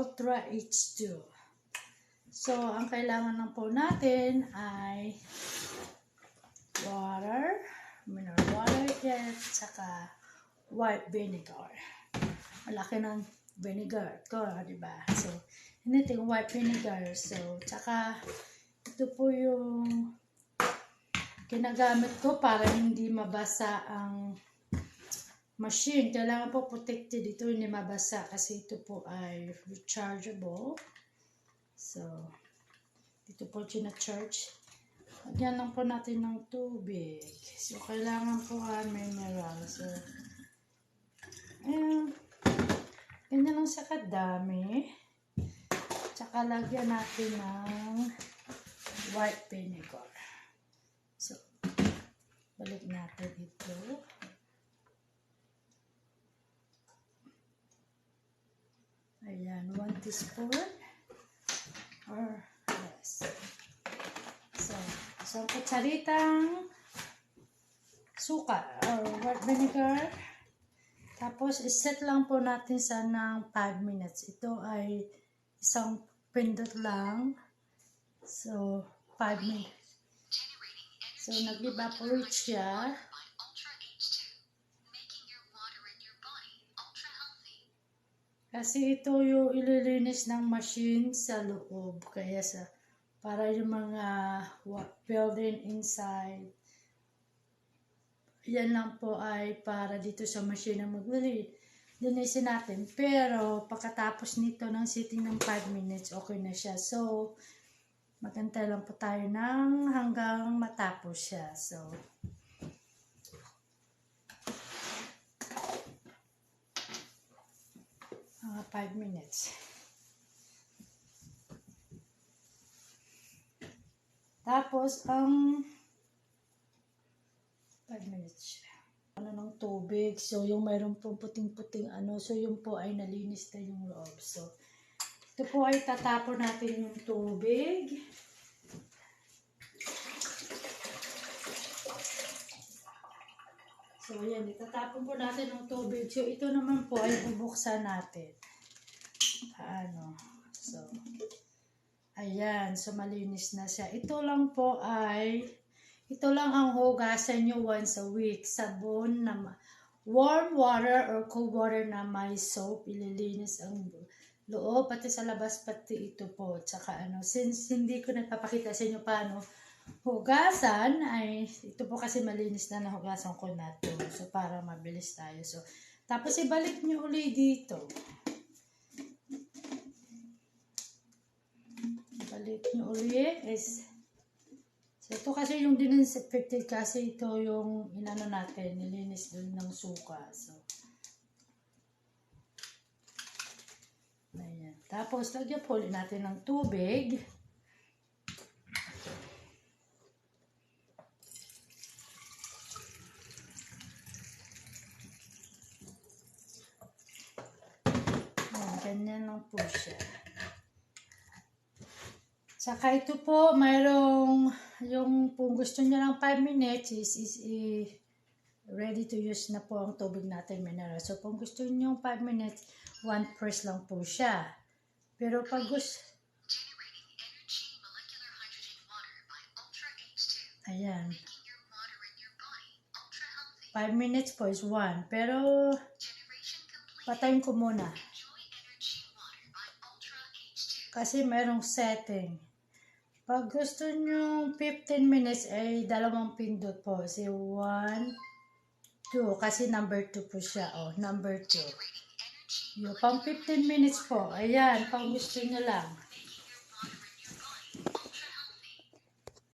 Ultra H2. So, ang kailangan lang po natin ay water, mineral water, at saka white vinegar. Malaki ng vinegar ko, di ba? So, anything white vinegar. So, tsaka ito po yung ginagamit ko para hindi mabasa ang machine. Kailangan po protected ito, hindi mabasa kasi ito po ay rechargeable. So, dito po charge. Lagyan lang po natin ng tubig. So, kailangan po ah, mineral. So, ayan. Ganyan lang sa kadami. Tsaka lagyan natin ng white vinegar. So, balik natin ito. Ayan, 1 teaspoon or less. So, isang kutsaritang suka or white vinegar. Tapos, iset lang po natin sa ng 5 minutes. Ito ay isang pindot lang. So, 5 minutes. So, nag-evaporate siya. Kasi ito yung ililinis ng machine sa loob. Kaya sa, para yung mga building inside. Yan lang po ay para dito sa machine na maglili. Linisin natin. Pero pagkatapos nito ng sitting ng 5 minutes, okay na siya. So, magantay lang po tayo ng hanggang matapos siya. So, mga 5 minutes. Tapos, ang 5 minutes. Ano ng tubig. So, yung mayroon po puting-puting ano. So, yung po ay nalinis na yung loob. So, ito po ay tatapon natin yung tubig. So, ayan. Itatapon po natin yung tubig. So, ito naman po ay bubuksan natin. Ano. So, ayan. So, malinis na siya. Ito lang po ay, ito lang ang hugasan nyo once a week. Sabon na warm water or cold water na may soap. Ililinis ang loob, pati sa labas, pati ito po. Tsaka ano, since hindi ko nagpapakita sa inyo paano hugasan, ay ito po kasi malinis na nahugasan ko na to. So, para mabilis tayo. So, tapos ibalik nyo uli dito. Balik uli is So, ito kasi yung disinfected kasi ito yung inano natin, nilinis dun ng suka. So, ayan. Tapos, lagyan po natin ng tubig. Ayan, ganyan lang po siya. Saka ito po, mayroong, yung kung gusto niya ng 5 minutes is, is, ready to use na po ang tubig natin mineral. So, kung gusto niyo 5 minutes, 1 press lang po siya. Pero pag gusto, Generating energy molecular hydrogen water by Ultra H2, ayan, making your water in your body ultra healthy. 5 minutes po is 1. Pero, patayin ko muna. Enjoy energy water by Ultra H2. Kasi merong setting. Pag gusto nyo 15 minutes, ay dalawang pindot po. Si 1, 2. Kasi number 2 po siya. Oh, number 2. Generating energy Yung pang 15 minutes po. Ayan, pang gusto nyo lang.